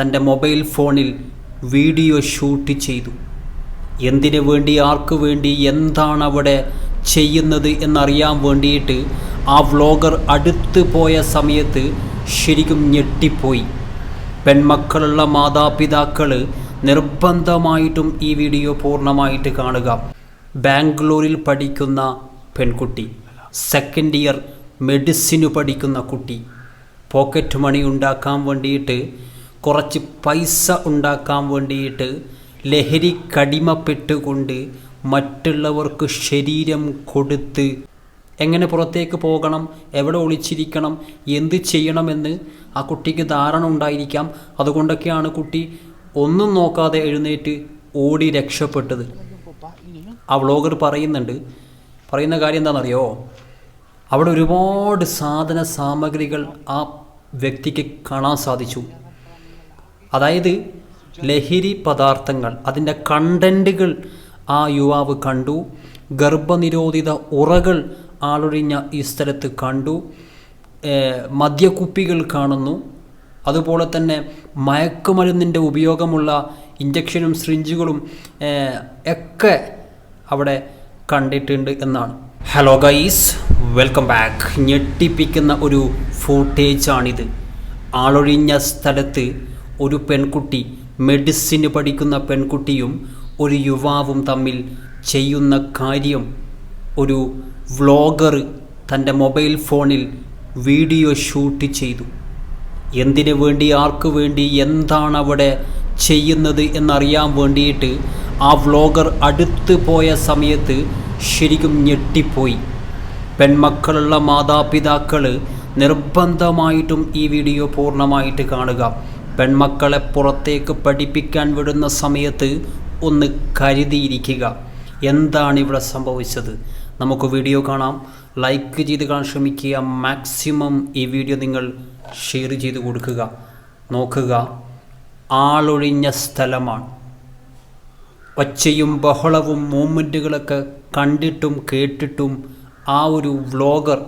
തന്റെ മൊബൈൽ ഫോണിൽ video shoot ചെയ്തു. എന്തിനു വേണ്ടി ആർക്കു വേണ്ടി എന്താണ് അവിടെ ചെയ്യുന്നത് എന്നറിയാൻ വേണ്ടിയിട്ട് ആ വ്ളോഗർ അടുത്ത് പോയ സമയത്ത് ശരിക്കും ഞെട്ടിപ്പോയി. പെൺമക്കളുള്ള മാതാപിതാക്കൾ നിർബന്ധമായിട്ടും ഈ വീഡിയോ പൂർണമായിട്ട് കാണുക. ബാംഗ്ലൂരിൽ പഠിക്കുന്ന പെൺകുട്ടി. സെക്കൻഡ് ഇയർ മെഡിസിന് പഠിക്കുന്ന കുട്ടി. പോക്കറ്റ് മണി ഉണ്ടാക്കാൻ വേണ്ടിയിട്ട് കുറച്ച് പൈസ ഉണ്ടാക്കാൻ വേണ്ടിയിട്ട് ലഹരി കടിമപ്പെട്ടുകൊണ്ട് മറ്റുള്ളവർക്ക് ശരീരം കൊടുത്ത് എങ്ങനെ പുറത്തേക്ക് പോകണം എവിടെ ഒളിച്ചിരിക്കണം എന്ത് ചെയ്യണമെന്ന് ആ കുട്ടിക്ക് ധാരണ ഉണ്ടായിരിക്കാം. അതുകൊണ്ടൊക്കെയാണ് കുട്ടി ഒന്നും നോക്കാതെ എഴുന്നേറ്റ് ഓടി രക്ഷപ്പെട്ടത്. ആ വ്ളോഗർ പറയുന്നുണ്ട്. പറയുന്ന കാര്യം എന്താണെന്നറിയോ? അവിടെ ഒരുപാട് സാധന സാമഗ്രികൾ ആ വ്യക്തിക്ക് കാണാൻ സാധിച്ചു. അതായത് ലഹരി പദാർത്ഥങ്ങൾ അതിന്റെ കണ്ടന്റുകൾ ആ യുവാവ് കണ്ടു. ഗർഭനിരോധിത ഉറകൾ ആളൊഴിഞ്ഞ ഈ സ്ഥലത്ത് കണ്ടു. മദ്യക്കുപ്പികൾ കാണുന്നു. അതുപോലെ തന്നെ മയക്കുമരുന്നിന്റെ ഉപയോഗമുള്ള ഇഞ്ചക്ഷനും സ്രിഞ്ചുകളും ഒക്കെ അവിടെ കണ്ടിട്ടുണ്ട് എന്നാണ്. ഹലോ ഗൈസ് വെൽക്കം ബാക്ക് ഞെട്ടിപ്പിക്കുന്ന ഒരു ഫൂട്ടേജാണിത് ആളൊഴിഞ്ഞ സ്ഥലത്ത് ഒരു പെൺകുട്ടി മെഡിസിന് പഠിക്കുന്ന പെൺകുട്ടിയും ഒരു യുവാവും തമ്മിൽ ചെയ്യുന്ന കാര്യം ഒരു വ്ളോഗർ തന്റെ മൊബൈൽ ഫോണിൽ വീഡിയോ ഷൂട്ട് ചെയ്തു. എന്തിനു വേണ്ടി ആർക്കു വേണ്ടി എന്താണ് അവിടെ ചെയ്യുന്നത് എന്നറിയാൻ വേണ്ടിയിട്ട് ആ വ്ളോഗർ അടുത്ത് പോയ സമയത്ത് ശരിക്കും ഞെട്ടിപ്പോയി. പെൺമക്കളുള്ള മാതാപിതാക്കൾ നിർബന്ധമായിട്ടും ഈ വീഡിയോ പൂർണമായിട്ട് കാണുക. പെൺമക്കളെ പുറത്തേക്ക് പഠിപ്പിക്കാൻ വിടുന്ന സമയത്ത് ഒന്ന് കരുതിയിരിക്കുക. എന്താണ് ഇവിടെ സംഭവിച്ചത്? നമുക്ക് വീഡിയോ കാണാം. ലൈക്ക് ചെയ്ത് കാണാൻ ശ്രമിക്കുക. മാക്സിമം ഈ വീഡിയോ നിങ്ങൾ ഷെയർ ചെയ്ത് കൊടുക്കുക. നോക്കുക. ആളൊഴിഞ്ഞ സ്ഥലമാണ്. ഒച്ചയും ബഹളവും മൂമെന്റുകളൊക്കെ കണ്ടിട്ടും കേട്ടിട്ടും ആ ഒരു വ്ളോഗർ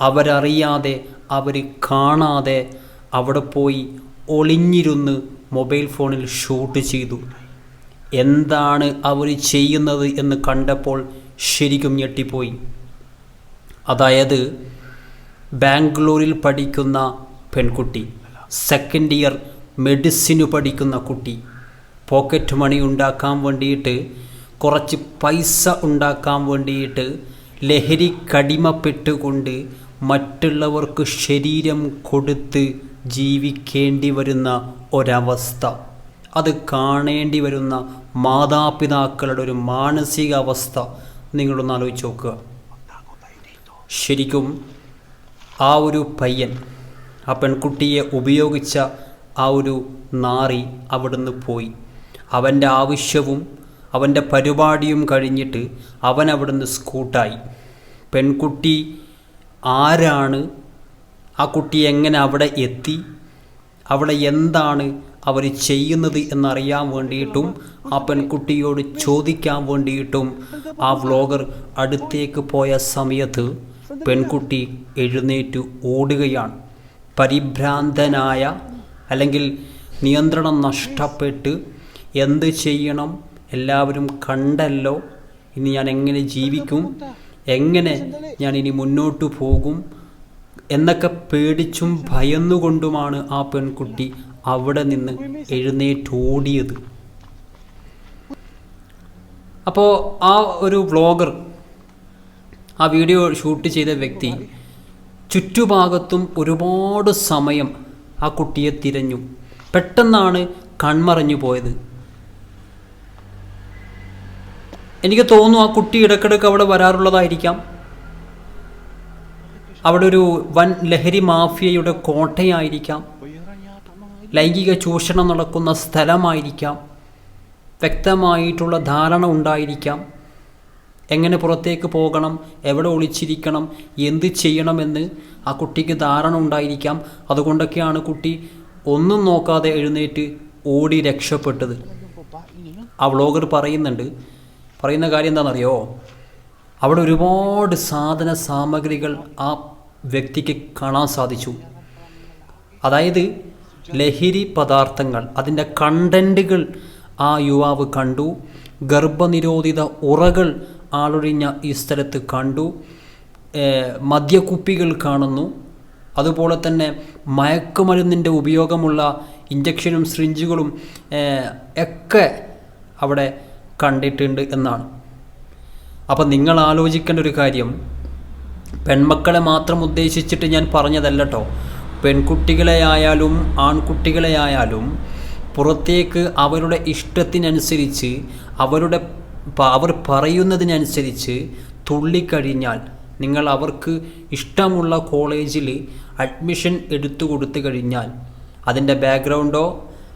അവരറിയാതെ അവർ കാണാതെ അവിടെ പോയി ഒളിഞ്ഞിരുന്ന് മൊബൈൽ ഫോണിൽ ഷൂട്ട് ചെയ്തു. എന്താണ് അവർ ചെയ്യുന്നത് എന്ന് കണ്ടപ്പോൾ ശരിക്കും ഞെട്ടിപ്പോയി. അതായത് ബാംഗ്ലൂരിൽ പഠിക്കുന്ന പെൺകുട്ടി സെക്കൻഡ് ഇയർ മെഡിസിന് പഠിക്കുന്ന കുട്ടി പോക്കറ്റ് മണി ഉണ്ടാക്കാൻ വേണ്ടിയിട്ട് കുറച്ച് പൈസ ഉണ്ടാക്കാൻ വേണ്ടിയിട്ട് ലഹരി കടിമപ്പെട്ടുകൊണ്ട് മറ്റുള്ളവർക്ക് ശരീരം കൊടുത്ത് ജീവിക്കേണ്ടി വരുന്ന ഒരവസ്ഥ. അത് കാണേണ്ടി വരുന്ന മാതാപിതാക്കളുടെ ഒരു മാനസികാവസ്ഥ. നിങ്ങളൊന്ന് ആലോചിച്ച് നോക്കുക. ശരിക്കും ആ ഒരു പയ്യൻ ആ പെൺകുട്ടിയെ ഉപയോഗിച്ച ആ ഒരു നാറി അവിടുന്ന് പോയി. അവന്റെ ആവശ്യവും അവന്റെ പരിപാടിയും കഴിഞ്ഞിട്ട് അവൻ അവിടുന്ന് സ്കൂട്ടായി. പെൺകുട്ടി ആരാണ് ആ കുട്ടി എങ്ങനെ അവിടെ എത്തി? അവിടെ എന്താണ് അവർ ചെയ്യുന്നത് എന്നറിയാൻ വേണ്ടിയിട്ടും ആ പെൺകുട്ടിയോട് ചോദിക്കാൻ വേണ്ടിയിട്ടും ആ വ്ളോഗർ അടുത്തേക്ക് പോയ സമയത്ത് പെൺകുട്ടി എഴുന്നേറ്റ് ഓടുകയാണ്. പരിഭ്രാന്തനായ അല്ലെങ്കിൽ നിയന്ത്രണം നഷ്ടപ്പെട്ട് എന്ത് ചെയ്യണം എല്ലാവരും കണ്ടല്ലോ. ഇനി ഞാൻ എങ്ങനെ ജീവിക്കും? എങ്ങനെ ഞാൻ ഇനി മുന്നോട്ട് പോകും? എന്നൊക്കെ പേടിച്ചും ഭയന്നുകൊണ്ടുമാണ് ആ പെൺകുട്ടി അവിടെ നിന്ന് എഴുന്നേറ്റോടിയത്. അപ്പോൾ ആ ഒരു വ്ളോഗർ ആ വീഡിയോ ഷൂട്ട് ചെയ്ത വ്യക്തി ചുറ്റുഭാഗത്തും ഒരുപാട് സമയം ആ കുട്ടിയെ തിരഞ്ഞു. പെട്ടെന്നാണ് കൺമറഞ്ഞു പോയത്. എനിക്ക് തോന്നുന്നു ആ കുട്ടി ഇടക്കിടക്ക് അവിടെ വരാറുള്ളതായിരിക്കാം. അവിടെ ഒരു വൻ ലഹരി മാഫിയയുടെ കോട്ടയായിരിക്കാം. ലൈംഗിക ചൂഷണം നടക്കുന്ന സ്ഥലമായിരിക്കാം. വ്യക്തമായിട്ടുള്ള ധാരണ ഉണ്ടായിരിക്കാം. എങ്ങനെ പുറത്തേക്ക് പോകണം എവിടെ ഒളിച്ചിരിക്കണം എന്ത് ചെയ്യണമെന്ന് ആ കുട്ടിക്ക് ധാരണ ഉണ്ടായിരിക്കാം. അതുകൊണ്ടൊക്കെയാണ് കുട്ടി ഒന്നും നോക്കാതെ എഴുന്നേറ്റ് ഓടി രക്ഷപ്പെട്ടത്. ആ വ്ളോഗർ പറയുന്നുണ്ട്. പറയുന്ന കാര്യം എന്താണെന്നറിയോ? അവിടെ ഒരുപാട് സാധന സാമഗ്രികൾ ആ വ്യക്തിക്ക് കാണാൻ സാധിച്ചു. അതായത് ലഹരി പദാർത്ഥങ്ങൾ അതിന്റെ കണ്ടന്റുകൾ ആ യുവാവ് കണ്ടു. ഗർഭനിരോധിത ഉറകൾ ആളൊഴിഞ്ഞ ഈ സ്ഥലത്ത് കണ്ടു. മദ്യക്കുപ്പികൾ കാണുന്നു. അതുപോലെ തന്നെ മയക്കുമരുന്നിന്റെ ഉപയോഗമുള്ള ഇഞ്ചക്ഷനും സ്രിഞ്ചുകളും ഒക്കെ അവിടെ കണ്ടിട്ടുണ്ട് എന്നാണ്. അപ്പം നിങ്ങൾ ആലോചിക്കേണ്ട ഒരു കാര്യം പെൺമക്കളെ മാത്രം ഉദ്ദേശിച്ചിട്ട് ഞാൻ പറഞ്ഞതല്ല കേട്ടോ പെൺകുട്ടികളെ ആയാലും ആൺകുട്ടികളെ ആയാലും പുറത്തേക്ക് അവരുടെ ഇഷ്ടത്തിനനുസരിച്ച് അവരുടെ അവർ പറയുന്നതിനനുസരിച്ച് തുള്ളിക്കഴിഞ്ഞാൽ നിങ്ങൾ അവർക്ക് ഇഷ്ടമുള്ള കോളേജിൽ അഡ്മിഷൻ എടുത്തു കൊടുത്തു കഴിഞ്ഞാൽ അതിന്റെ ബാക്ക്ഗ്രൗണ്ടോ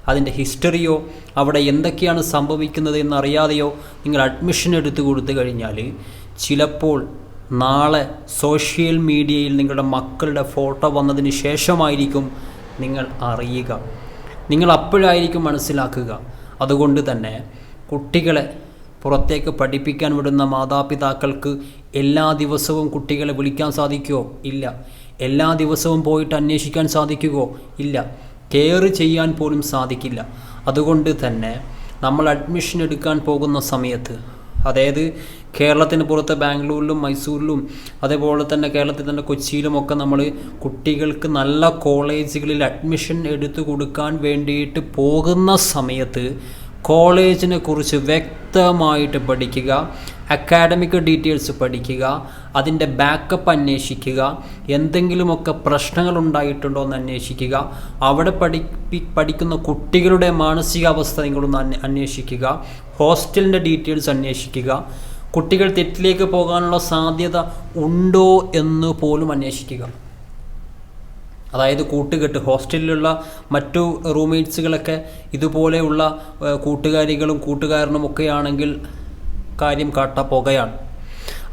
അതിന്റെ ഹിസ്റ്ററിയോ അവിടെ എന്തൊക്കെയാണ് സംഭവിക്കുന്നത് എന്നറിയാതെയോ നിങ്ങൾ അഡ്മിഷൻ എടുത്തു കൊടുത്തു കഴിഞ്ഞാൽ ചിലപ്പോൾ നാളെ സോഷ്യൽ മീഡിയയിൽ നിങ്ങളുടെ മക്കളുടെ ഫോട്ടോ വന്നതിന് ശേഷമായിരിക്കും നിങ്ങൾ അറിയുക. നിങ്ങൾ അപ്പോഴായിരിക്കും മനസ്സിലാക്കുക. അതുകൊണ്ട് തന്നെ കുട്ടികളെ പുറത്തേക്ക് പഠിപ്പിക്കാൻ വിടുന്ന മാതാപിതാക്കൾക്ക് എല്ലാ ദിവസവും കുട്ടികളെ വിളിക്കാൻ സാധിക്കുമോ ഇല്ല. എല്ലാ ദിവസവും പോയിട്ട് അന്വേഷിക്കാൻ സാധിക്കുമോ ഇല്ല. കെയർ ചെയ്യാൻ പോലും സാധിക്കില്ല. അതുകൊണ്ട് തന്നെ നമ്മൾ അഡ്മിഷൻ എടുക്കാൻ പോകുന്ന സമയത്ത് അതായത് കേരളത്തിന് പുറത്ത് ബാംഗ്ലൂരിലും മൈസൂരിലും അതേപോലെ തന്നെ കേരളത്തിൽ തന്നെ കൊച്ചിയിലുമൊക്കെ നമ്മൾ കുട്ടികൾക്ക് നല്ല കോളേജുകളിൽ അഡ്മിഷൻ എടുത്തു കൊടുക്കാൻ വേണ്ടിയിട്ട് പോകുന്ന സമയത്ത് കോളേജിനെ കുറിച്ച് വ്യക്തമായിട്ട് പഠിക്കുക. അക്കാഡമിക് ഡീറ്റെയിൽസ് പഠിക്കുക അതിന്റെ ബാക്കപ്പ് അന്വേഷിക്കുക എന്തെങ്കിലുമൊക്കെ പ്രശ്നങ്ങൾ ഉണ്ടായിട്ടുണ്ടോ എന്ന് അന്വേഷിക്കുക അവിടെ പഠിപ്പി പഠിക്കുന്ന കുട്ടികളുടെ മാനസികാവസ്ഥ നിങ്ങളൊന്ന് അന്വേ- അന്വേഷിക്കുക ഹോസ്റ്റലിന്റെ ഡീറ്റെയിൽസ് അന്വേഷിക്കുക കുട്ടികൾ തെറ്റിലേക്ക് പോകാനുള്ള സാധ്യത ഉണ്ടോ എന്ന് പോലും അന്വേഷിക്കുക. അതായത് കൂട്ടുകെട്ട് ഹോസ്റ്റലിലുള്ള മറ്റു റൂംമേറ്റ്സുകളൊക്കെ ഇതുപോലെയുള്ള കൂട്ടുകാരികളും കൂട്ടുകാരനും ഒക്കെയാണെങ്കിൽ കാര്യം കാട്ടപ്പുകയാണ്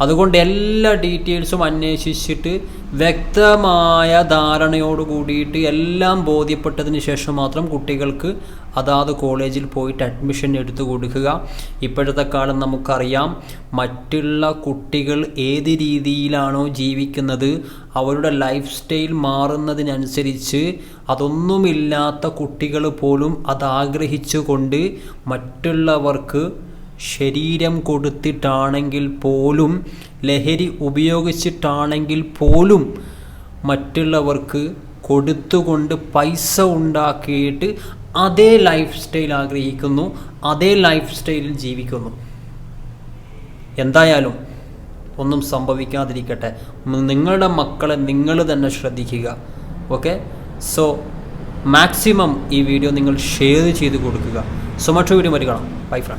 അതുകൊണ്ട് എല്ലാ ഡീറ്റെയിൽസും അന്വേഷിച്ചിട്ട് വ്യക്തമായ ധാരണയോട് കൂടിയിട്ട് എല്ലാം ബോധ്യപ്പെട്ടതിന് ശേഷം മാത്രം കുട്ടികൾക്ക് അതാത് കോളേജിൽ പോയിട്ട് അഡ്മിഷൻ എടുത്തു കൊടുക്കുക. ഇപ്പോഴത്തെ കാലം നമുക്കറിയാം മറ്റുള്ള കുട്ടികൾ ഏത് രീതിയിലാണോ ജീവിക്കുന്നത് അവരുടെ ലൈഫ് സ്റ്റൈൽ മാറുന്നതിനനുസരിച്ച് അതൊന്നുമില്ലാത്ത കുട്ടികൾ പോലും അതാഗ്രഹിച്ചുകൊണ്ട് മറ്റുള്ളവർക്ക് ശരീരം കൊടുത്തിട്ടാണെങ്കിൽ പോലും ലഹരി ഉപയോഗിച്ചിട്ടാണെങ്കിൽ പോലും മറ്റുള്ളവർക്ക് കൊടുത്തുകൊണ്ട് പൈസ ഉണ്ടാക്കിയിട്ട് അതേ ലൈഫ് സ്റ്റൈൽ ആഗ്രഹിക്കുന്നു അതേ ലൈഫ് സ്റ്റൈലിൽ ജീവിക്കുന്നു. എന്തായാലും ഒന്നും സംഭവിക്കാതിരിക്കട്ടെ. നിങ്ങളുടെ മക്കളെ നിങ്ങൾ തന്നെ ശ്രദ്ധിക്കുക. ഓക്കെ സോ മാക്സിമം ഈ വീഡിയോ നിങ്ങൾ ഷെയർ ചെയ്ത് കൊടുക്കുക. സോ മറ്റൊരു വീഡിയോ മതി ബൈ ഫ്രണ്ട്